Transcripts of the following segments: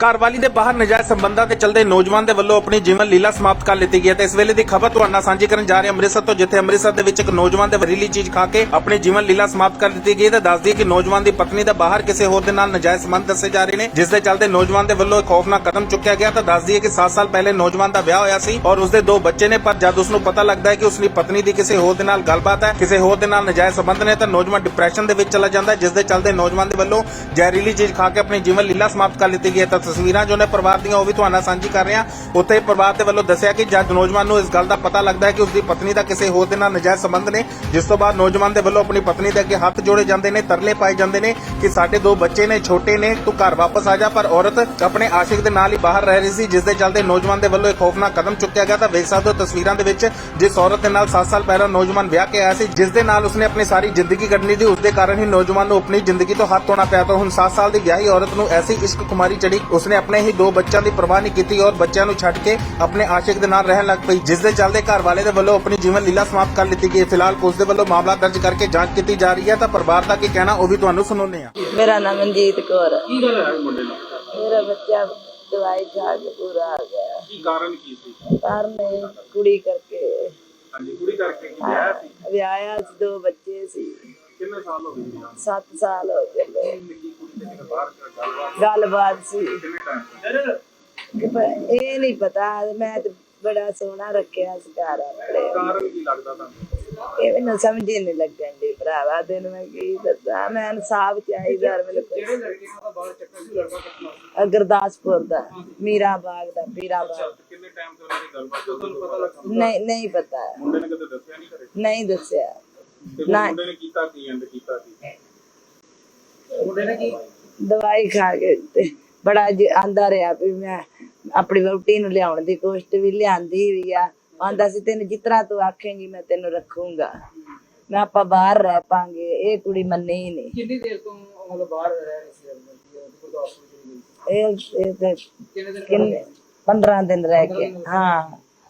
ਘਰਵਾਲੀ ਦੇ ਬਾਹਰ ਨਜਾਇਜ਼ ਸੰਬੰਧਾਂ ਦੇ ਚਲਦੇ ਨੌਜਵਾਨ ਦੇ ਵੱਲੋਂ ਆਪਣੀ ਜੀਵਨ ਲੀਲਾ ਸਮਾਪਤ ਕਰ ਲਈ ਗਈ ਹੈ ਤੇ ਇਸ ਵੇਲੇ ਦੀ ਖਬਰ ਤੁਹਾਨੂੰ ਨਾਲ ਸਾਂਝੀ ਕਰਨ ਜਾ ਰਹੇ ਹਾਂ ਅੰਮ੍ਰਿਤਸਰ ਤੋਂ, ਜਿੱਥੇ ਅੰਮ੍ਰਿਤਸਰ ਦੇ ਵਿੱਚ ਇੱਕ ਨੌਜਵਾਨ ਦੇ ਵਰੀਲੀ ਚੀਜ਼ ਖਾ ਕੇ ਆਪਣੀ ਜੀਵਨ ਲੀਲਾ ਸਮਾਪਤ ਕਰ ਦਿੱਤੀ ਗਈ ਹੈ ਤੇ ਦੱਸਦੀ ਹੈ ਕਿ ਨੌਜਵਾਨ ਦੀ ਪਤਨੀ ਦਾ ਬਾਹਰ ਕਿਸੇ ਹੋਰ ਦੇ ਨਾਲ ਨਜਾਇਜ਼ ਸੰਬੰਧ ਦੱਸੇ ਜਾ ਰਹੇ ਨੇ, ਜਿਸ ਦੇ ਚਲਦੇ ਨੌਜਵਾਨ ਦੇ ਵੱਲੋਂ ਇੱਕ ਖੌਫਨਾਕ ਕਦਮ ਚੁੱਕਿਆ ਗਿਆ ਤਾਂ ਦੱਸਦੀ ਹੈ ਕਿ 7 ਸਾਲ ਪਹਿਲੇ ਨੌਜਵਾਨ ਦਾ ਵਿਆਹ ਹੋਇਆ ਸੀ ਔਰ ਉਸਦੇ ਦੋ ਬੱਚੇ ਨੇ, ਪਰ ਜਦ ਉਸ ਨੂੰ ਪਤਾ ਲੱਗਦਾ ਹੈ ਕਿ ਉਸਦੀ ਪਤਨੀ ਦੀ ਕਿਸੇ ਹੋਰ ਦੇ ਨਾਲ ਗੱਲਬਾਤ ਹੈ, ਕਿਸੇ ਹੋਰ ਦੇ ਨਾਲ ਨਜਾਇਜ਼ ਸੰਬੰਧ ਨੇ, ਤਾਂ ਨੌਜਵਾਨ ਡਿਪਰੈਸ਼ਨ ਦੇ ਵਿੱਚ ਚਲਾ ਜਾਂਦਾ ਹੈ, ਜਿਸ ਦੇ ਚਲਦੇ ਨੌਜਵਾਨ ਦੇ ਵੱਲੋਂ ਜ਼ਹਿਰੀਲੀ ਚੀਜ਼ ਖਾ ਕੇ ਆਪਣੀ ਜੀਵਨ ਲੀਲਾ ਸਮਾਪਤ ਕਰ ਲਿੱਤੀ ਗਈ ਹੈ। ਤਸਵੀਰਾਂ ਜੋ ਨੇ ਪਰਿਵਾਰ ਦੀਆਂ ਉਹ ਵੀ ਤੁਹਾਨੂੰ ਸਾਂਝੀ ਕਰ ਰਹੇ ਹਾਂ। ਉੱਥੇ ਪਰਿਵਾਰ ਦੇ ਵੱਲੋਂ ਦੱਸਿਆ ਕਿ ਜਦ ਨੌਜਵਾਨ ਨੂੰ ਇਸ ਗੱਲ ਦਾ ਪਤਾ ਲੱਗਦਾ ਹੈ ਕਿ ਉਸਦੀ ਪਤਨੀ ਦਾ ਕਿਸੇ ਹੋਰ ਦੇ ਨਾਲ ਨਜਾਇਜ਼ ਸੰਬੰਧ ਨੇ, ਜਿਸ ਤੋਂ ਬਾਅਦ ਨੌਜਵਾਨ ਦੇ ਵੱਲੋਂ ਆਪਣੀ ਪਤਨੀ ਦੇ ਅੱਗੇ ਹੱਥ ਜੋੜੇ ਜਾਂਦੇ ਨੇ, ਤਰਲੇ ਪਾਏ ਜਾਂਦੇ ਨੇ ਕਿ ਸਾਡੇ ਦੋ ਬੱਚੇ ਨੇ, ਛੋਟੇ ਨੇ, ਤੂੰ ਘਰ ਵਾਪਸ ਆ ਜਾ, ਪਰ ਔਰਤ ਆਪਣੇ ਆਸ਼ਿਕ ਦੇ ਨਾਲ ਹੀ ਬਾਹਰ ਰਹਿ ਰਹੀ ਸੀ, ਜਿਸ ਦੇ ਚੱਲਦੇ ਨੌਜਵਾਨ ਦੇ ਵੱਲੋਂ ਇੱਕ ਖੌਫਨਾਕ ਕਦਮ ਚੁੱਕਿਆ ਗਿਆ ਤਾਂ ਵੇਖ ਸਕਦੇ ਹੋ ਤਸਵੀਰਾਂ ਦੇ ਵਿੱਚ ਜਿਸ ਔਰਤ ਦੇ ਨਾਲ 7 ਸਾਲ ਪਹਿਲਾਂ ਨੌਜਵਾਨ ਵਿਆਹ ਕੇ ਆਇਆ ਸੀ, ਜਿਸ ਦੇ ਨਾਲ ਉਸਨੇ ਆਪਣੀ ਸਾਰੀ ਜ਼ਿੰਦਗੀ ਕੱਢਣੀ ਸੀ ਉਸ ਦੇ ਕਾਰਨ ਹੀ ਨੌਜਵਾਨ ਨੂੰ ਆਪਣੀ ਜ਼ਿੰਦਗੀ ਤੋਂ ਹੱਥ ਧੋਣਾ ਪਿਆ ਤਾਂ ਹੁਣ 7 ਸਾਲ ਦੀ ਵਿਆਹੀ ਔਰਤ ਨੂੰ ਐਸੀ ਇਸ਼ਕ ਕੁਮਾਰੀ ਚੜੀ ਉਸਨੇ ਆਪਣੇ ਹੀ ਦੋ ਬੱਚਿਆਂ ਦੀ ਪਰਵਾਹ ਨਹੀਂ ਕੀਤੀ ਔਰ ਬੱਚਿਆਂ ਨੂੰ ਛੱਡ ਕੇ ਆਪਣੇ ਆਸ਼ਿਕ ਦੇ ਨਾਲ ਰਹਿਣ ਲੱਗ ਪਈ ਜਿਸ ਦੇ ਚੱਲਦੇ ਘਰ ਵਾਲੇ ਦੇ ਵੱਲੋਂ ਆਪਣੀ ਜੀਵਨ ਲੀਲਾ ਸਮਾਪਤ ਕਰ ਲਿੱਤੀ ਗਈ ਹੈ। ਫਿਲਹਾਲ ਪੁਲਿਸ ਦੇ ਵੱਲੋਂ ਮਾਮਲਾ ਦਰਜ ਕਰਕੇ ਜਾਂਚ ਕੀਤੀ ਜਾ ਰਹੀ ਹੈ। ਤਾਂ ਪਰਿਵਾਰ ਦਾ ਕੀ ਕਹਿਣਾ ਉਹ ਵੀ ਤੁਹਾਨੂੰ ਸੁਣਾਉਂਦੇ ਹਾਂ। ਮੇਰਾ ਨਾਮ ਮਨਜੀਤ ਕੌਰ ਹੈ। ਕੀ ਗੱਲ ਹੈ ਮੁੰਡੇ ਨਾਲ? ਮੇਰਾ ਬੱਚਾ ਦਵਾਈ ਖਾ ਕੇ ਪੂਰਾ ਆ ਗਿਆ। ਕੀ ਕਾਰਨ ਕੀ ਸੀ? ਕਾਰਨ ਇਹ ਕੁੜੀ ਕਰਕੇ। ਹਾਂਜੀ ਕੁੜੀ ਕਰਕੇ ਕੀ ਵਿਆਹ ਸੀ? ਵਿਆਹਿਆ ਸੀ ਦੋ ਬੱਚੇ ਸੀ। ਕਿੰਨੇ ਸਾਲ ਹੋ ਗਏ ਜੀ 7 ਸਾਲ ਹੋ ਗਏ। ਦੇ ਗੱਲਬਾਤ ਸੀ। ਇਹ ਨਹੀਂ ਪਤਾ ਮੈਂ ਤੇ ਬੜਾ ਸੋਹਣਾ ਰੱਖਿਆ ਸੀ ਘਰ ਆਪਣੇ। ਕਾਰਨ ਕੀ ਲੱਗਦਾ ਤੁਹਾਨੂੰ? ਇਹ ਮੈਨੂੰ ਸਮਝ ਹੀ ਨਹੀਂ ਲੱਗਣ ਦੀ ਭਰਾਵਾ ਤੈਨੂੰ ਮੈਂ ਕੀ ਦੱਸਾਂ? ਮੈਂ ਇਨਸਾਫ ਚਾਹੀਦਾ ਮੈਨੂੰ ਜਿਹੜੇ ਲੜਕੇ ਨਾਲ ਬਾਹਰ ਚੱਕਰ ਸੀ ਲੜਕਾ ਗੁਰਦਾਸਪੁਰ ਦਾ ਮੀਰਾ ਬਾਗ ਦਾ ਪੀਰਾ ਬਾਗ ਕਿੰਨੇ ਟਾਈਮ ਤੋਂ ਉਹਨਾਂ ਦੀ ਗੱਲਬਾਤ ਚੱਲ ਤੁਹਾਨੂੰ ਪਤਾ ਨਹੀਂ ਨਹੀਂ ਪਤਾ। ਮੁੰਡੇ ਨੇ ਕਦੇ ਦੱਸਿਆ ਨਹੀਂ ਕਰੇ ਨਹੀਂ ਦੱਸਿਆ। ਨਾ। ਮੁੰਡੇ ਨੇ ਕੀਤਾ ਕੀ ਐਂਡ ਕੀਤਾ ਕੀ? ਮੁੰਡੇ ਨੇ ਕੀ? ਦਵਾਈ ਖਾ ਕੇ ਤੇ ਬੜਾ ਜ- ਆਂਦਾ ਰਿਹਾ ਵੀ ਮੈਂ ਆਪਣੀ ਵਹੁਟੀ ਨੂੰ ਲਿਆਉਣ ਦੀ ਕੋਸ਼ਿਸ਼ ਵੀ ਲਿਆਂਦੀ ਵੀ ਆ। ਆਂਦਾ ਸੀ ਤੈਨੂੰ ਜਿਤਨਾ ਤੂੰ ਆਖੇਂਗੀ ਮੈਂ ਤੈਨੂੰ ਰੱਖੂੰਗਾ। ਮੈਂ ਆਪਾਂ ਬਾਹਰ ਰਹਿ ਪਾਂਗੇ ਇਹ ਕੁੜੀ ਮੰਨੀ ਹੀ ਨਹੀਂ। ਕਿੰਨੀ ਦੇਰ ਤੋਂ ਮਤਲਬ ਬਾਹਰ ਰਹਿ ਰਹੇ ਸੀ ਗੁਰਦਾਸਪੁਰ ਇਹ ਇਹ ਤੇ ਕਿੰਨੇ ਦਿਨ ਕਿੰਨੇ 15 ਦਿਨ ਰਹਿ ਕੇ ਹਾਂ।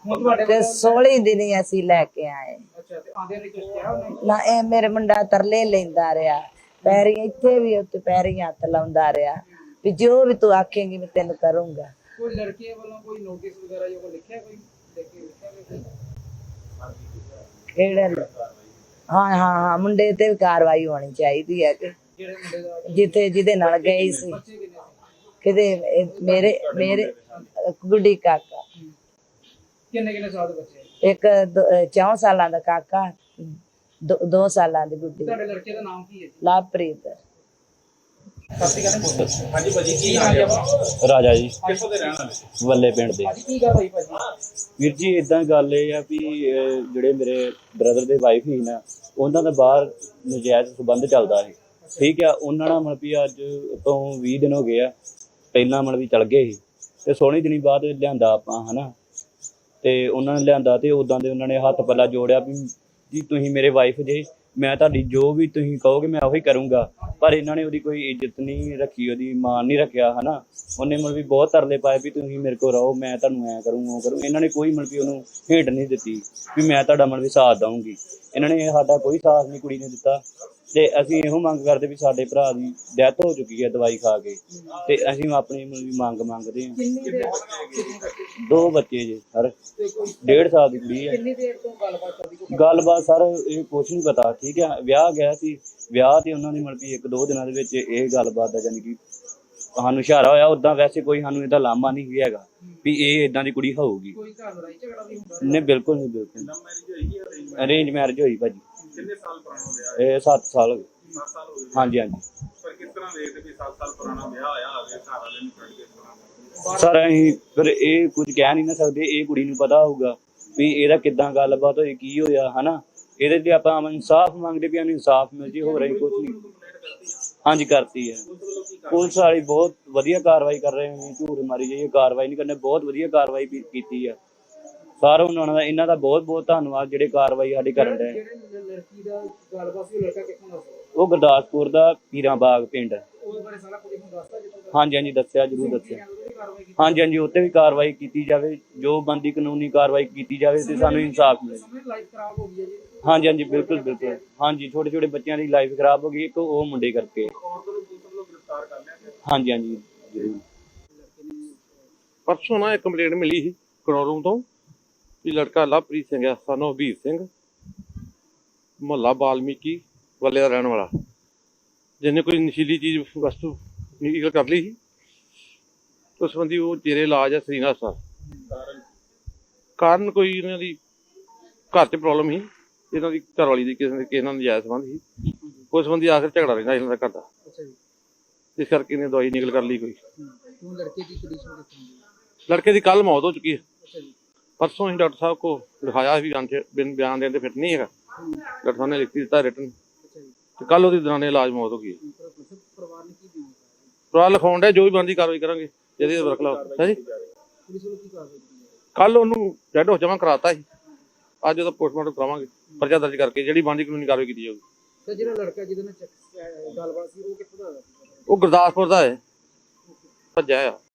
ਹੁਣ ਤੁਹਾਡੇ ਤੇ 16 ਦਿਨ ਹੀ ਅਸੀਂ ਲੈ ਕੇ ਆਏ। ਅੱਛਾ ਤੇ ਆਂਦੇ ਨੇ ਕੁਝ ਕਿਹਾ ਉਹਨੇ? ਨਾ ਇਹ ਮੇਰੇ ਮੁੰਡਾ ਤਰਲੇ ਲੈਂਦਾ ਰਿਹਾ। ਪੈਰੀ ਇੱਥੇ ਵੀ ਉੱਤੇ ਪੈਰੀ ਹੱਥ ਲਾਉਂਦਾ ਰਿਹਾ ਵੀ ਜੋ ਵੀ ਤੂੰ ਆਖੇਂਗੀ ਮੈਂ ਤੈਨੂੰ ਕਰੂੰਗਾ। ਕੋਈ ਲੜਕੇ ਵੱਲੋਂ ਕੋਈ ਨੋਟਿਸ ਵਗੈਰਾ ਜੋ ਕੋਈ ਲਿਖਿਆ ਕੋਈ? ਦੇਖ ਲਿਖਿਆ ਕਿਹੜੇ? ਹਾਂ ਹਾਂ ਹਾਂ ਮੁੰਡੇ ਤੇ ਵੀ ਕਾਰਵਾਈ ਹੋਣੀ ਚਾਹੀਦੀ ਹੈ ਕਿ ਜਿੱਥੇ ਜਿਹਦੇ ਨਾਲ ਗਈ ਸੀ? ਕਿਤੇ ਮੇਰੇ ਮੇਰੇ ਗੁੱਡੀ ਕਾਕਾ। ਕਿੰਨੇ ਕਿੰਨੇ ਸਾਲ ਦੇ ਬੱਚੇ? ਇੱਕ 4 ਸਾਲਾਂ ਦਾ ਕਾਕਾ 2 ਸਾਲਾਂ ਦੀ ਗੁੱਡੀ। ਤੁਹਾਡੇ ਲੜਕੇ ਦਾ ਨਾਮ ਕੀ ਹੈ ਜੀ? ਲਵਪ੍ਰੀਤ ਹਾਂਜੀ ਭਾਜੀ ਕੀ ਨਾਮ ਹੈ ਰਾਜਾ ਜੀ। ਕਿੱਥੋਂ ਦੇ ਰਹਿਣ ਵਾਲੇ? ਵੱਲੇ ਪਿੰਡ ਦੇ। ਭਾਜੀ ਕੀ ਗੱਲ ਹੋਈ ਭਾਜੀ? ਵੀਰ ਜੀ ਇਦਾਂ ਗੱਲ ਇਹ ਆ ਵੀ ਅਹ, ਜਿਹੜੇ ਮੇਰੇ ਬ੍ਰਦਰ ਦੇ ਵਾਈਫ ਹੀ ਨਾ ਉਹਨਾਂ ਦਾ ਬਾਹਰ ਨਜਾਇਜ਼ ਸੰਬੰਧ ਚੱਲਦਾ ਸੀ। ਠੀਕ ਆ ਉਹਨਾਂ ਨਾਲ ਮਤਲਬ ਵੀ ਅੱਜ ਤੋਂ 20 ਦਿਨ ਹੋ ਗਏ ਆ ਪਹਿਲਾਂ ਮਤਲਬ ਵੀ ਚਲ ਗਏ ਸੀ। ਤੇ ਸੋਹਣੀ ਦਿਨੀ ਬਾਅਦ ਲਿਆਂਦਾ ਆਪਾਂ ਹਨਾ। ਤੇ ਉਹਨਾਂ ਨੇ ਲਿਆਂਦਾ ਤੇ ਉਦਾਂ ਦੇ ਉਹਨਾਂ ਨੇ ਹੱਥ ਪੱਲਾ ਜੋੜਿਆ ਵੀ ਜੀ ਤੁਸੀਂ ਮੇਰੇ ਵਾਈਫ ਜੇ, ਮੈਂ ਤੁਹਾਡੀ ਜੋ ਵੀ ਤੁਸੀਂ ਕਹੋਗੇ ਮੈਂ ਉਹੀ ਕਰੂੰਗਾ। ਪਰ ਇਹਨਾਂ ਨੇ ਉਹਦੀ ਕੋਈ ਇੱਜ਼ਤ ਨਹੀਂ ਰੱਖੀ, ਉਹਦੀ ਮਾਨ ਨਹੀਂ ਰੱਖਿਆ, ਹਨਾ? ਉਹਨੇ ਮਤਲਬ ਵੀ ਬਹੁਤ ਤਰਲੇ ਪਾਏ ਵੀ ਤੁਸੀਂ ਮੇਰੇ ਕੋਲ ਰਹੋ, ਮੈਂ ਤੁਹਾਨੂੰ ਐ ਕਰੂੰ, ਉਹ ਕਰੂੰ। ਇਹਨਾਂ ਨੇ ਕੋਈ ਮਤਲਬ ਵੀ ਉਹਨੂੰ ਹੇਟ ਨਹੀਂ ਦਿੱਤੀ ਵੀ ਮੈਂ ਤੁਹਾਡਾ ਮਤਲਬ ਵੀ ਸਾਥ ਦਊਂਗੀ। ਇਹਨਾਂ ਨੇ ਸਾਡਾ ਕੋਈ ਸਾਥ ਨਹੀਂ ਕੁੜੀ ਨੇ ਦਿੱਤਾ। ਤੇ ਅਸੀਂ ਇਹੋ ਮੰਗ ਕਰਦੇ ਵੀ ਸਾਡੇ ਭਰਾ ਦੀ ਡੈਥ ਹੋ ਚੁੱਕੀ ਹੈ ਦਵਾਈ ਖਾ ਕੇ। ਤੇ ਅਸੀਂ ਆਪਣੀ ਮਤਲਬ ਵੀ ਮੰਗ ਮੰਗਦੇ ਹਾਂ। ਕਿੰਨੀ ਦੇਰ ਦੋ ਬੱਚੇ ਜੇ ਸਰ ਡੇਢ ਸਾਲ ਦੀ ਕੁੜੀ ਹੈ। ਕਿੰਨੀ ਦੇਰ ਤੋਂ ਗੱਲਬਾਤ ਚੱਲਦੀ ਕੋਈ? ਗੱਲਬਾਤ ਸਰ ਇਹ ਕੁਛ ਨਹੀਂ ਪਤਾ ਠੀਕ ਹੈ। ਵਿਆਹ ਗਿਆ ਸੀ ਵਿਆਹ ਤੇ ਉਹਨਾਂ ਦੀ ਮਤਲਬ ਵੀ ਇੱਕ ਦੋ ਦਿਨਾਂ ਦੇ ਵਿੱਚ ਇਹ ਗੱਲਬਾਤ ਦਾ ਜਾਨੀ ਕਿ ਸਾਨੂੰ ਇਸ਼ਾਰਾ ਹੋਇਆ ਉਦਾਂ ਵੈਸੇ ਕੋਈ ਸਾਨੂੰ ਇਹਦਾ ਲਾਮਾ ਨਹੀਂ ਹੈਗਾ ਵੀ ਇਹ ਇਦਾਂ ਦੀ ਕੁੜੀ ਹੋਊਗੀ। ਕੋਈ ਘਰ ਲੜਾਈ ਝਗੜਾ ਵੀ ਹੁੰਦਾ ਨਹੀਂ ਬਿਲਕੁਲ ਨਹੀਂ ਬਿਲਕੁਲ ਮੈਰਿਜ ਹੋਈ ਹੈ ਅਰੇਂਜ ਮੈਰਿਜ ਹੋਈ ਭਾਜੀ। ਕਿੰਨੇ ਸਾਲ ਪੁਰਾਣਾ ਵਿਆਹ ਇਹ 7 ਸਾਲ ਹੋ ਗਏ। 7 ਸਾਲ ਹੋ ਗਏ। ਹਾਂਜੀ ਹਾਂਜੀ। ਪਰ ਕਿਸ ਤਰ੍ਹਾਂ ਦੇਖਦੇ ਵੀ 7 ਸਾਲ ਪੁਰਾਣਾ ਵਿਆਹ ਆਇਆ ਹੋਵੇ ਘਰ ਵਾਲੇ ਨੂੰ ਛੱਡ ਕੇ ਪੁਰਾਣਾ ਸਰ ਅਸੀਂ ਪਰ ਇਹ ਕੁਝ ਕਹਿ ਨਹੀਂ ਨਾ ਸਕਦੇ ਇਹ ਕੁੜੀ ਨੂੰ ਪਤਾ ਹੋਊਗਾ ਵੀ ਇਹਦਾ ਕਿੱਦਾਂ ਗੱਲਬਾਤ ਹੋਈ ਕੀ ਹੋਇਆ ਹਨਾ? ਇਹਦੇ ਲਈ ਆਪਾਂ ਇਨਸਾਫ ਮੰਗਦੇ ਵੀ ਸਾਨੂੰ ਇਨਸਾਫ ਮਿਲ ਜੇ ਹੋ ਰਹੀ ਕੁਝ ਨਹੀਂ। ਹਾਂਜੀ ਕਰਤੀ ਹੈ ਪੁਲਿਸ ਵਾਲੀ ਬਹੁਤ ਵਧੀਆ ਕਾਰਵਾਈ ਕਰ ਰਹੇ ਨੇ ਝੂਠ ਮਾਰੀ ਜਾਈਏ ਕਾਰਵਾਈ ਨਹੀਂ ਕਰਨੇ ਬਹੁਤ ਵਧੀਆ ਕਾਰਵਾਈ ਕੀਤੀ ਆ। ਸਾਰਾ ਉਹਨਾਂ ਦਾ ਇਹਨਾਂ ਦਾ ਬਹੁਤ ਬਹੁਤ ਧੰਨਵਾਦ ਜਿਹੜੇ ਕਾਰਵਾਈ ਸਾਡੀ ਕਰਨ ਦੇ। ਜਿਹੜੇ ਲੜਕੀ ਦਾ ਗੱਲਬਾਤ ਸੀ ਉਹ ਲੜਕਾ ਕਿੱਥੋਂ ਦਾ ਸੀ? ਉਹ ਗੁਰਦਾਸਪੁਰ ਦਾ ਪੀਰਾਂ ਬਾਗ ਪਿੰਡ ਬਾਰੇ ਸਾਰਾ ਕੁਝ ਦੱਸਦਾ ਹਾਂਜੀ ਹਾਂਜੀ ਦੱਸਿਆ ਜਰੂਰ ਦੱਸਿਆ। ਹਾਂਜੀ ਹਾਂਜੀ ਉੱਤੇ ਵੀ ਕਾਰਵਾਈ ਕੀਤੀ ਜਾਵੇ ਜੋ ਬੰਦੀ ਕਾਨੂੰਨੀ ਕਾਰਵਾਈ ਕੀਤੀ ਜਾਵੇ ਤੇ ਸਾਨੂੰ ਇਨਸਾਫ ਮਿਲੇ। ਸਮਝ ਲਾਈਫ ਖਰਾਬ ਹੋ ਗਈ ਹੈ ਜੀ। ਹਾਂਜੀ ਹਾਂਜੀ ਬਿਲਕੁਲ ਬਿਲਕੁਲ। ਹਾਂਜੀ ਛੋਟੇ ਛੋਟੇ ਬੱਚਿਆਂ ਦੀ ਲਾਈਫ ਖਰਾਬ ਹੋ ਗਈ ਇੱਕ ਉਹ ਮੁੰਡੇ ਕਰਕੇ। ਹਾਂਜੀ ਹਾਂਜੀ ਜ਼ਰੂਰ। ਪਰਸੋਂ ਨਾ ਇੱਕ ਕੰਪਲੇਂਟ ਮਿਲੀ ਸੀ ਕਰੋਰੂਮ ਤੋਂ। ਕਿ ਲੜਕਾ ਲਵਪ੍ਰੀਤ ਸਿੰਘ ਹੈ ਸਾਨੂੰ ਹਬੀਬ ਸਿੰਘ ਮੁਹੱਲਾ ਬਾਲਮੀਕੀ ਵੱਲੇ ਦਾ ਰਹਿਣ ਵਾਲਾ। ਜਿਹਨੇ ਕੋਈ ਨਸ਼ੀਲੀ ਚੀਜ਼ ਵਸਤੂ ਨਿਕਲ ਕਰ ਲਈ ਸੀ ਉਸ ਸੰਬੰਧੀ ਉਹ ਜੇਰੇ ਇਲਾਜ ਹੈ ਸ੍ਰੀਨਾ ਹਸਪਤਾਲ ਕਾਰਨ ਕੋਈ ਇਹਨਾਂ ਦੀ ਘਰ 'ਚ ਪ੍ਰੋਬਲਮ ਸੀ ਇਹਨਾਂ ਦੀ ਘਰ ਵਾਲੀ ਦੀ ਕਿਸੇ ਦੇ ਕਿਸੇ ਨਾਲ ਨਜਾਇਜ਼ ਸੰਬੰਧ ਸੀ। ਉਸ ਸੰਬੰਧੀ ਆਖਰ ਝਗੜਾ ਰਹਿੰਦਾ ਇਹਨਾਂ ਦਾ ਘਰ ਦਾ। ਇਸ ਕਰਕੇ ਇਹਨੇ ਦਵਾਈ ਨਿਕਲ ਕਰ ਲਈ ਕੋਈ। ਲੜਕੇ ਦੀ ਕੰਡੀਸ਼ਨ ਲੜਕੇ ਦੀ ਕੱਲ ਮੌਤ ਹੋ ਚੁੱਕੀ ਹੈ। ਪਰਸੋਂ ਹੀ ਡਾਕਟਰ ਸਾਹਿਬ ਕੋ ਲਿਖਾਇਆ ਵੀ ਬਿਆਨ ਬਿਨ ਬਿਆਨ ਦੇਣ ਤੇ ਫਿੱਟ ਨਹੀਂ ਹੈਗਾ। ਡਾਕਟਰ ਸਾਹਿਬ ਨੇ ਲਿਖ ਦਿੱਤਾ ਰਿਟਨ ਤੇ ਕੱਲ ਉਹਦੀ ਦੌਰਾਨੇ ਇਲਾਜ ਮੌਤ ਹੋ ਗਈ ਪਰਿਵਾਰ ਨੇ ਕੀ ਦਿੱਤਾ ਪਰਿਵਾਰ ਲਿਖਾਉਣ ਦੇ ਜੋ ਵੀ ਬੰਦੀ ਕਾਰਵਾਈ ਕਰਾਂਗੇ ਜਿਹਦੀ ਵਰਕਲਾ ਹੈ ਜੀ? ਕੱਲ ਉਹਨੂੰ ਡੈਡ ਹੋ ਜਮਾ ਕਰਾਤਾ ਸੀ। ਅੱਜ ਉਹਦਾ ਪੋਸਟਮਾਰਟਮ ਕਰਾਵਾਂਗੇ ਪਰਚਾ ਦਰਜ ਕਰਕੇ ਜਿਹੜੀ ਬੰਦੀ ਕਾਨੂੰਨੀ ਕਾਰਵਾਈ ਕੀਤੀ ਜਾਊਗੀ। ਸਰ ਜਿਹੜਾ ਲੜਕਾ ਜਿਹਦੇ ਨਾਲ ਚੱਕ- ਅਹ ਗੱਲਬਾਤ ਸੀ ਉਹ ਕਿੱਥੋਂ ਦਾ ਹੈ? ਉਹ ਗੁਰਦਾਸਪੁਰ ਦਾ ਹੈ। ਭੱਜਿਆ ਆ।